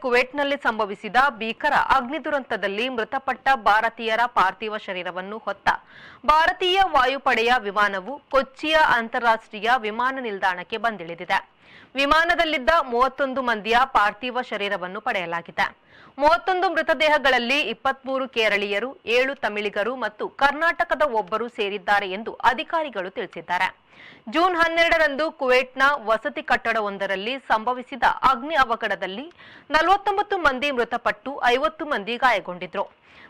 ಕುವೈಟ್ನಲ್ಲಿ ಸಂಭವಿಸಿದ ಭೀಕರ ಅಗ್ನಿ ದುರಂತದಲ್ಲಿ ಮೃತಪಟ್ಟ ಭಾರತೀಯರ ಪಾರ್ಥಿವ ಶರೀರವನ್ನು ಹೊತ್ತ. ಭಾರತೀಯ ವಾಯುಪಡೆಯ ವಿಮಾನವು ಕೊಚ್ಚಿಯ ಅಂತಾರಾಷ್ಟ್ರೀಯ ವಿಮಾನ ನಿಲ್ದಾಣಕ್ಕೆ ಬಂದಿಳಿದಿದೆ. ವಿಮಾನದಲ್ಲಿದ್ದ ಮೂವತ್ತೊಂದು ಮಂದಿಯ ಪಾರ್ಥಿವ ಶರೀರವನ್ನು ಪಡೆಯಲಾಗಿದೆ. ಮೂವತ್ತೊಂದು ಮೃತದೇಹಗಳಲ್ಲಿ ಇಪ್ಪತ್ಮೂರು ಕೇರಳೀಯರು, ಏಳು ತಮಿಳಿಗರು ಮತ್ತು ಕರ್ನಾಟಕದ ಒಬ್ಬರು ಸೇರಿದ್ದಾರೆ ಎಂದು ಅಧಿಕಾರಿಗಳು ತಿಳಿಸಿದ್ದಾರೆ. ಜೂನ್ ಹನ್ನೆರಡರಂದು ಕುವೈಟ್ನ ವಸತಿ ಕಟ್ಟಡವೊಂದರಲ್ಲಿ ಸಂಭವಿಸಿದ ಅಗ್ನಿ ಅವಘಡದಲ್ಲಿ ನಲವತ್ತೊಂಬತ್ತು ಮಂದಿ ಮೃತಪಟ್ಟು ಐವತ್ತು ಮಂದಿ ಗಾಯಗೊಂಡಿದ್ರು.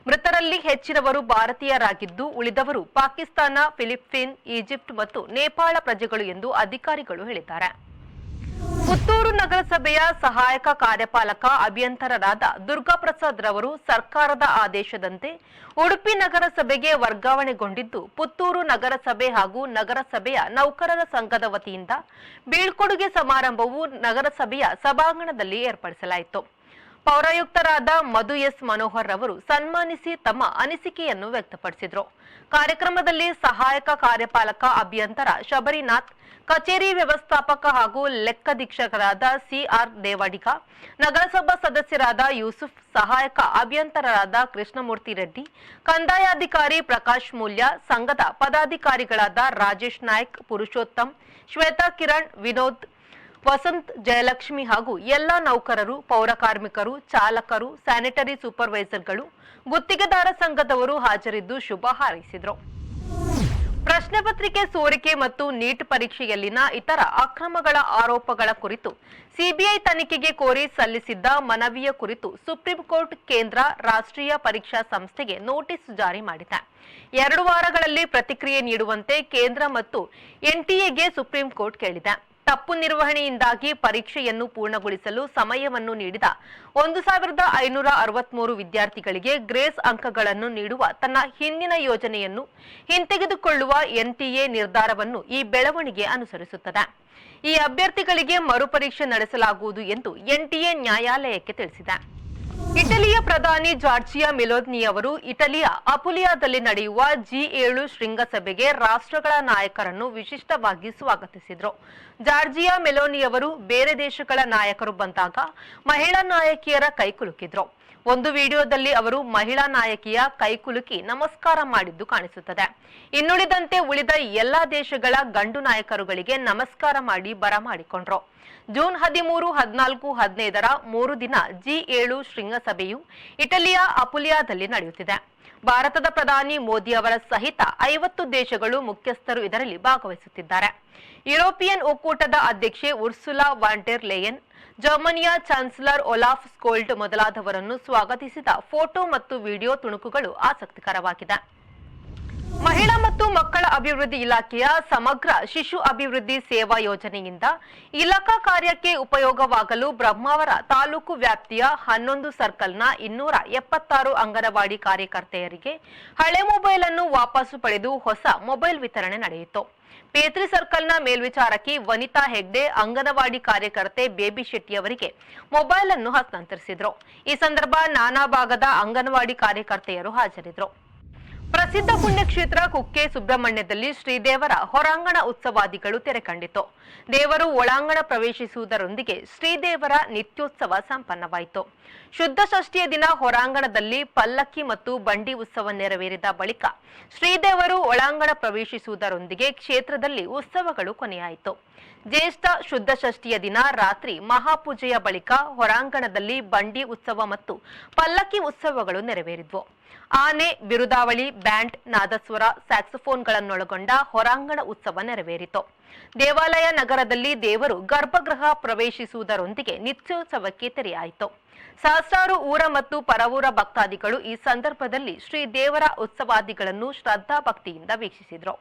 ಮೃತರಲ್ಲಿ ಹೆಚ್ಚಿನವರು ಭಾರತೀಯರಾಗಿದ್ದು, ಉಳಿದವರು ಪಾಕಿಸ್ತಾನ, ಫಿಲಿಪ್ಪೀನ್, ಈಜಿಪ್ಟ್ ಮತ್ತು ನೇಪಾಳ ಪ್ರಜೆಗಳು ಎಂದು ಅಧಿಕಾರಿಗಳು ಹೇಳಿದ್ದಾರೆ. ಪುತ್ತೂರು ನಗರಸಭೆಯ ಸಹಾಯಕ ಕಾರ್ಯಪಾಲಕ ಅಭಿಯಂತರರಾದ ದುರ್ಗಾಪ್ರಸಾದ್ ರವರು ಸರ್ಕಾರದ ಆದೇಶದಂತೆ ಉಡುಪಿ ನಗರಸಭೆಗೆ ವರ್ಗಾವಣೆಗೊಂಡಿದ್ದು, ಪುತ್ತೂರು ನಗರಸಭೆ ಹಾಗೂ ನಗರಸಭೆಯ ನೌಕರರ ಸಂಘದ ವತಿಯಿಂದ ಬೀಳ್ಕೊಡುಗೆ ಸಮಾರಂಭವು ನಗರಸಭೆಯ ಸಭಾಂಗಣದಲ್ಲಿ ಏರ್ಪಡಿಸಲಾಯಿತು. ಪೌರಾಯುಕ್ತರಾದ ಮಧು ಎಸ್ ಮನೋಹರ್ ರವರು ಸನ್ಮಾನಿಸಿ ತಮ್ಮ ಅನಿಸಿಕೆಯನ್ನು ವ್ಯಕ್ತಪಡಿಸಿದರು. ಕಾರ್ಯಕ್ರಮದಲ್ಲಿ ಸಹಾಯಕ ಕಾರ್ಯಪಾಲಕ ಅಭಿಯಂತರ ಶಬರಿನಾಥ್ ಕಚೇರಿ ವ್ಯವಸ್ಥಾಪಕ ಹಾಗೂ ಲೆಕ್ಕಧೀಕ್ಷಕರಾದ ಸಿಆರ್ ದೇವಾಡಿಗ, ನಗರಸಭಾ ಸದಸ್ಯರಾದ ಯೂಸುಫ್, ಸಹಾಯಕ ಅಭಿಯಂತರರಾದ ಕೃಷ್ಣಮೂರ್ತಿ ರೆಡ್ಡಿ, ಕಂದಾಯಾಧಿಕಾರಿ ಪ್ರಕಾಶ್ ಮೂಲ್ಯ, ಸಂಘದ ಪದಾಧಿಕಾರಿಗಳಾದ ರಾಜೇಶ್ ನಾಯ್ಕ್, ಪುರುಷೋತ್ತಮ್, ಶ್ವೇತಾ ಕಿರಣ್, ವಿನೋದ್, ವಸಂತ್ ಜಯಲಕ್ಷ್ಮಿ ಹಾಗೂ ಎಲ್ಲ ನೌಕರರು, ಪೌರ ಕಾರ್ಮಿಕರು, ಚಾಲಕರು, ಸ್ಯಾನಿಟರಿ ಸೂಪರ್ವೈಸರ್ಗಳು, ಗುತ್ತಿಗೆದಾರ ಸಂಘದವರು ಹಾಜರಿದ್ದು ಶುಭ ಹಾರೈಸಿದರು. ಪ್ರಶ್ನೆ ಪತ್ರಿಕೆ ಸೋರಿಕೆ ಮತ್ತು ನೀಟ್ ಪರೀಕ್ಷೆಯಲ್ಲಿನ ಇತರ ಅಕ್ರಮಗಳ ಆರೋಪಗಳ ಕುರಿತು ಸಿಬಿಐ ತನಿಖೆಗೆ ಕೋರಿ ಸಲ್ಲಿಸಿದ್ದ ಮನವಿಯ ಕುರಿತು ಸುಪ್ರೀಂ ಕೋರ್ಟ್ ಕೇಂದ್ರ ರಾಷ್ಟ್ರೀಯ ಪರೀಕ್ಷಾ ಸಂಸ್ಥೆಗೆ ನೋಟಿಸ್ ಜಾರಿ ಮಾಡಿದೆ. ಎರಡು ವಾರಗಳಲ್ಲಿ ಪ್ರತಿಕ್ರಿಯೆ ನೀಡುವಂತೆ ಕೇಂದ್ರ ಮತ್ತು ಎನ್ಟಿಎಗೆ ಸುಪ್ರೀಂ ಕೋರ್ಟ್ ಕೇಳಿದೆ. ತಪ್ಪು ನಿರ್ವಹಣೆಯಿಂದಾಗಿ ಪರೀಕ್ಷೆಯನ್ನು ಪೂರ್ಣಗೊಳಿಸಲು ಸಮಯವನ್ನು ನೀಡಿದ ಒಂದು ಸಾವಿರದ ಐನೂರ ಅರವತ್ಮೂರು ವಿದ್ಯಾರ್ಥಿಗಳಿಗೆ ಗ್ರೇಸ್ ಅಂಕಗಳನ್ನು ನೀಡುವ ತನ್ನ ಹಿಂದಿನ ಯೋಜನೆಯನ್ನು ಹಿಂತೆಗೆದುಕೊಳ್ಳುವ ಎನ್ಟಿಎ ನಿರ್ಧಾರವನ್ನು ಈ ಬೆಳವಣಿಗೆ ಅನುಸರಿಸುತ್ತದೆ. ಈ ಅಭ್ಯರ್ಥಿಗಳಿಗೆ ಮರುಪರೀಕ್ಷೆ ನಡೆಸಲಾಗುವುದು ಎಂದು ಎನ್ಟಿಎ ನ್ಯಾಯಾಲಯಕ್ಕೆ ತಿಳಿಸಿದೆ. ಇಟಲಿಯ ಪ್ರಧಾನಿ ಜಾರ್ಜಿಯಾ ಮೆಲೋನಿ ಅವರು ಇಟಲಿಯ ಅಪುಲಿಯಾದಲ್ಲಿ ನಡೆಯುವ ಜಿ ಏಳು ಶೃಂಗಸಭೆಗೆ ರಾಷ್ಟ್ರಗಳ ನಾಯಕರನ್ನು ವಿಶಿಷ್ಟವಾಗಿ ಸ್ವಾಗತಿಸಿದರು. ಜಾರ್ಜಿಯಾ ಮೆಲೋನಿಯವರು ಬೇರೆ ದೇಶಗಳ ನಾಯಕರು ಬಂದಾಗ ಮಹಿಳಾ ನಾಯಕಿಯರ ಕೈಕುಲುಕಿದ್ರು ಒಂದು ವಿಡಿಯೋದಲ್ಲಿ ಅವರು ಮಹಿಳಾ ನಾಯಕಿಯ ಕೈಕುಲುಕಿ ನಮಸ್ಕಾರ ಮಾಡಿದ್ದು ಕಾಣಿಸುತ್ತದೆ. ಇನ್ನುಳಿದಂತೆ ಉಳಿದ ಎಲ್ಲಾ ದೇಶಗಳ ಗಂಡು ನಾಯಕರುಗಳಿಗೆ ನಮಸ್ಕಾರ ಮಾಡಿ ಬರಮಾಡಿಕೊಂಡ್ರು ಜೂನ್ ಹದಿಮೂರು, ಹದಿನಾಲ್ಕು, ಹದಿನೈದರ ಮೂರು ದಿನ ಜಿ ಏಳು ಶೃಂಗಸಭೆಯು ಇಟಲಿಯ ಅಪುಲಿಯಾದಲ್ಲಿ ನಡೆಯುತ್ತಿದೆ. ಭಾರತದ ಪ್ರಧಾನಿ ಮೋದಿ ಅವರ ಸಹಿತ ಐವತ್ತು ದೇಶಗಳು ಮುಖ್ಯಸ್ಥರು ಇದರಲ್ಲಿ ಭಾಗವಹಿಸುತ್ತಿದ್ದಾರೆ. ಯುರೋಪಿಯನ್ ಒಕ್ಕೂಟದ ಅಧ್ಯಕ್ಷೆ ಉರ್ಸುಲಾ ವಾಂಟೆರ್ ಲೇಯನ್ ಜರ್ಮನಿಯ ಚಾನ್ಸಲರ್ ಒಲಾಫ್ ಸ್ಕೋಲ್ಡ್ ಮೊದಲಾದವರನ್ನು ಸ್ವಾಗತಿಸಿದ ಫೋಟೋ ಮತ್ತು ವಿಡಿಯೋ ತುಣುಕುಗಳು ಆಸಕ್ತಿಕರವಾಗಿದೆ. ಅಭಿವೃದ್ಧಿ ಇಲಾಖೆಯ ಸಮಗ್ರ ಶಿಶು ಅಭಿವೃದ್ಧಿ ಸೇವಾ ಯೋಜನೆಯಿಂದ ಇಲಾಖಾ ಕಾರ್ಯಕ್ಕೆ ಉಪಯೋಗವಾಗಲು ಬ್ರಹ್ಮಾವರ ತಾಲೂಕು ವ್ಯಾಪ್ತಿಯ ಹನ್ನೊಂದು ಸರ್ಕಲ್ನ ಇನ್ನೂರ ಎಪ್ಪತ್ತಾರು ಅಂಗನವಾಡಿ ಕಾರ್ಯಕರ್ತೆಯರಿಗೆ ಹಳೆ ಮೊಬೈಲ್ ಅನ್ನು ವಾಪಸು ಪಡೆದು ಹೊಸ ಮೊಬೈಲ್ ವಿತರಣೆ ನಡೆಯಿತು. ಪೇತ್ರಿ ಸರ್ಕಲ್ನ ಮೇಲ್ವಿಚಾರಕಿ ವನಿತಾ ಹೆಗ್ಡೆ, ಅಂಗನವಾಡಿ ಕಾರ್ಯಕರ್ತೆ ಬೇಬಿ ಶೆಟ್ಟಿ ಅವರಿಗೆ ಮೊಬೈಲ್ ಅನ್ನು ಹಸ್ತಾಂತರಿಸಿದ್ರು. ಈ ಸಂದರ್ಭ ನಾನಾ ಭಾಗದ ಅಂಗನವಾಡಿ ಕಾರ್ಯಕರ್ತೆಯರು ಹಾಜರಿದ್ದರು ಪ್ರಸಿದ್ಧ ಪುಣ್ಯಕ್ಷೇತ್ರ ಕುಕ್ಕೆ ಸುಬ್ರಹ್ಮಣ್ಯದಲ್ಲಿ ಶ್ರೀದೇವರ ಹೊರಾಂಗಣ ಉತ್ಸವಾದಿಗಳು ತೆರೆ ಕಂಡಿತು. ದೇವರು ಒಳಾಂಗಣ ಪ್ರವೇಶಿಸುವುದರೊಂದಿಗೆ ಶ್ರೀದೇವರ ನಿತ್ಯೋತ್ಸವ ಸಂಪನ್ನವಾಯಿತು. ಶುದ್ಧ ಷಷ್ಠಿಯ ದಿನ ಹೊರಾಂಗಣದಲ್ಲಿ ಪಲ್ಲಕ್ಕಿ ಮತ್ತು ಬಂಡಿ ಉತ್ಸವ ನೆರವೇರಿದ ಬಳಿಕ ಶ್ರೀದೇವರು ಒಳಾಂಗಣ ಪ್ರವೇಶಿಸುವುದರೊಂದಿಗೆ ಕ್ಷೇತ್ರದಲ್ಲಿ ಉತ್ಸವಗಳು ಕೊನೆಯಾಯಿತು. ಜ್ಯೇಷ್ಠ ಶುದ್ಧ ಷಷ್ಠಿಯ ದಿನ ರಾತ್ರಿ ಮಹಾಪೂಜೆಯ ಬಳಿಕ ಹೊರಾಂಗಣದಲ್ಲಿ ಬಂಡಿ ಉತ್ಸವ ಮತ್ತು ಪಲ್ಲಕ್ಕಿ ಉತ್ಸವಗಳು ನೆರವೇರಿದ್ವು. ಆನೆ, ಬಿರುದಾವಳಿ ಬ್ಯಾಂಡ್ ನಾದಸ್ವರ ಸ್ಯಾಕ್ಸೋಫೋನ್ಗಳನ್ನೊಳಗೊಂಡ ಹೊರಾಂಗಣ ಉತ್ಸವ ನೆರವೇರಿತು. ದೇವಾಲಯ ನಗರದಲ್ಲಿ ದೇವರು ಗರ್ಭಗೃಹ ಪ್ರವೇಶಿಸುವುದರೊಂದಿಗೆ ನಿತ್ಯೋತ್ಸವಕ್ಕೆ ತೆರೆಯಾಯಿತು. ಸಹಸ್ರಾರು ಊರ ಮತ್ತು ಪರವೂರ ಭಕ್ತಾದಿಗಳು ಈ ಸಂದರ್ಭದಲ್ಲಿ ಶ್ರೀ ದೇವರ ಉತ್ಸವಾದಿಗಳನ್ನು ಶ್ರದ್ಧಾ ಭಕ್ತಿಯಿಂದ ವೀಕ್ಷಿಸಿದರು.